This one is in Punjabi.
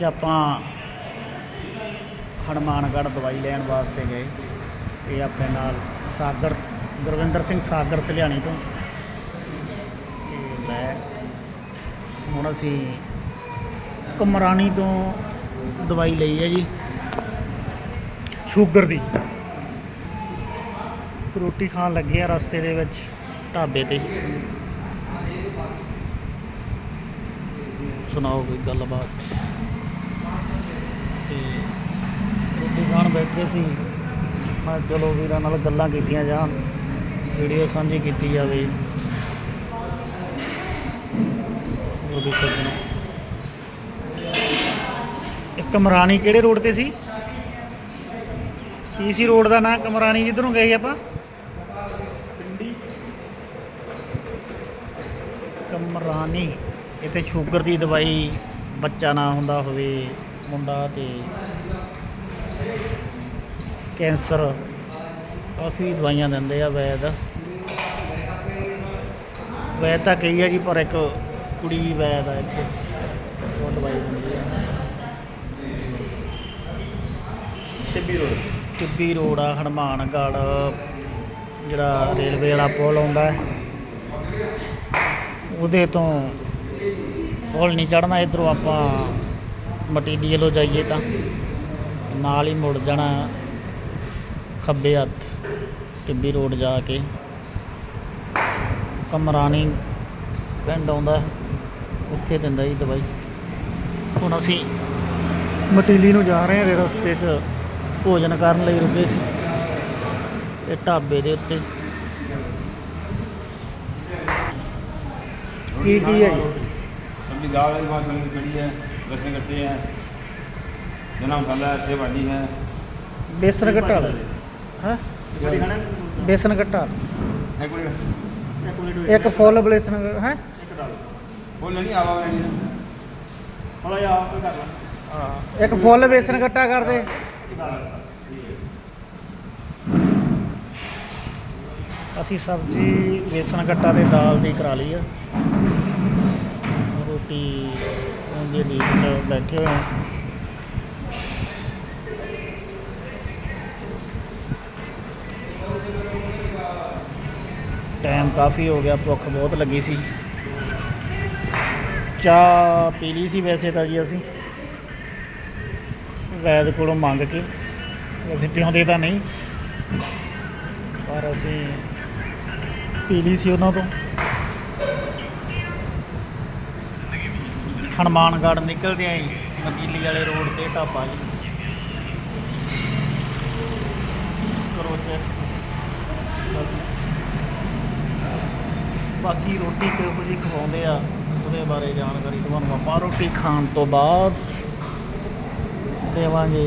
ਅੱਜ ਆਪਾਂ ਹਨੂੰਮਾਨਗੜ੍ਹ ਦਵਾਈ ਲੈਣ ਵਾਸਤੇ ਗਏ। ਇਹ ਆਪਣੇ ਨਾਲ ਸਾਗਰ, ਗੁਰਵਿੰਦਰ ਸਿੰਘ ਸਾਗਰ ਸਲਿਆਣੀ ਤੋਂ। ਮੈਂ, ਹੁਣ ਅਸੀਂ ਕਮਰਾਣੀ ਤੋਂ ਦਵਾਈ ਲਈ ਹੈ ਜੀ। ਸ਼ੂਗਰ ਦੀ। ਰੋਟੀ ਖਾਣ ਲੱਗੇ ਆ ਰਸਤੇ ਦੇ ਵਿੱਚ, ਢਾਬੇ ਤੇ। ਸੁਣਾਓ ਕੋਈ ਗੱਲਬਾਤ? ਤੇ ਰੋਟੀ ਖਾਣ ਬੈਠੇ ਸੀ। ਮੈਂ ਚਲੋ ਵੀਰਾਂ ਨਾਲ ਗੱਲਾਂ ਕੀਤੀਆਂ ਜਾਣ ਵੀਡੀਓ ਸਾਂਝੀ ਕੀਤੀ ਜਾਵੇ। ਉਹਦੀ ਸੱਜਣਾ ਇੱਕ ਕਮਰਾਣੀ ਕਿਹੜੇ ਰੋਡ ਤੇ ਸੀ? ਕੀ ਸੀ ਰੋਡ ਦਾ ਨਾਂ? ਕਮਰਾਣੀ ਜਿੱਧਰੋਂ ਗਏ ਆਪਾਂ? ਕਮਰਾਨੀ ਇੱਥੇ ਸ਼ੂਗਰ ਦੀ ਦਵਾਈ ਬੱਚਾ ਨਾ ਹੁੰਦਾ ਹੋਵੇ। ਮੁੰਡਾ ਤੇ ਕੈਂਸਰ ਕਾਫੀ ਦਵਾਈਆਂ ਦਿੰਦੇ ਆ ਵੈਦ। ਵੈਦ ਤਾਂ ਕਈ ਆ ਜੀ ਪਰ ਇੱਕ ਕੁੜੀ ਵੀ ਵੈਦ ਆ ਇੱਥੇ। ਉਹ ਦਵਾਈ ਦਿੰਦੀ ਆ। ਟਿੱਬੀ ਰੋਡ। ਟਿੱਬੀ ਰੋਡ ਆ ਹਨੂੰਮਾਨਗੜ੍ਹ ਜਿਹੜਾ ਰੇਲਵੇ ਵਾਲਾ ਪੁਲ ਆਉਂਦਾ ਹੈ। ਉਹਦੇ ਤੋਂ ਪੁਲ ਨਹੀਂ ਚੜਨਾ ਇਧਰੋਂ ਆਪਾਂ ਮਟੀਰੀਅਲੋਂ ਜਾਈਏ ਤਾਂ ਨਾਲ ਹੀ ਮੁੜ ਜਾਣਾ ਖੱਬੇ ਹੱਥ, ਟਿੱਬੀ ਰੋਡ ਜਾ ਕੇ। ਕਮਰਾਨੀ ਪਿੰਡ ਆਉਂਦਾ, ਉੱਥੇ ਦਿੰਦਾ ਜੀ ਦਵਾਈ। ਹੁਣ ਅਸੀਂ ਮਟੀਲੀ ਨੂੰ ਜਾ ਰਹੇ ਹਾਂ ਰਸਤੇ 'ਚ, ਭੋਜਨ ਕਰਨ ਲਈ ਰੁਕੇ ਸੀ। ਇਹ ਢਾਬੇ ਦੇ ਉੱਤੇ। ਕੀ ਕੀ ਹੈ ਜੀ? ਸਬਜ਼ੀ ਦਾਲ ਵਾਲੀ ਬਾਤ ਕਰੀ ਹੈ। कड़ी है रसें करते हैं चना मसाला है सेव भाजी है ਬੇਸਨ ਘਟਾ ਹੈ ਬੇਸਨ ਘਟਾ एक मिनट ਇੱਕ ਫੁੱਲ ਬੇਸਨ ਹੈ वो लेनी आवा लेनी है थोड़ा या आप कर लो ਇੱਕ ਫੁੱਲ ਬੇਸਨ ਘਟਾ ਕਰ ਦੇ ਅਸੀਂ ਸਬਜ਼ੀ ਬੇਸਨ ਗੱਟਾ ਤੇ ਦਾਲ ਦੀ ਕਰਾ ਲਈ ਆ ਰੋਟੀ ਉਹਦੇ ਡੀਪ ਚ ਬੈਠੇ ਹੋਏ ਆ ਟਾਈਮ ਕਾਫੀ ਹੋ ਗਿਆ, ਭੁੱਖ ਬਹੁਤ ਲੱਗੀ ਸੀ। ਚਾਹ ਪੀ ਲਈ ਸੀ ਵੈਸੇ ਤਾਂ ਜੀ ਅਸੀਂ। ਵੈਦ ਕੋਲੋਂ ਮੰਗ ਕੇ। ਅਸੀਂ ਪਿਉਂਦੇ ਤਾਂ ਨਹੀਂ। ਪਰ ਅਸੀਂ ਪੀ ਲਈ ਸੀ ਉਹਨਾਂ ਤੋਂ। ਹਨੂੰਮਾਨਗੜ੍ਹ ਨਿਕਲਦੇ ਆਂ ਜੀ ਮਦੀਲੀ ਵਾਲੇ ਰੋਡ ਤੇ ਢਾਬਾ ਜੀ। ਕਰੋ ਚੈੱਕ ਬਾਕੀ ਰੋਟੀ ਕਿਹੋ ਜਿਹੀ ਖਵਾਉਂਦੇ ਆ, ਉਹਦੇ ਬਾਰੇ ਜਾਣਕਾਰੀ ਤੁਹਾਨੂੰ ਆਪਾਂ ਰੋਟੀ ਖਾਣ ਤੋਂ ਬਾਅਦ ਦੇਵਾਂਗੇ।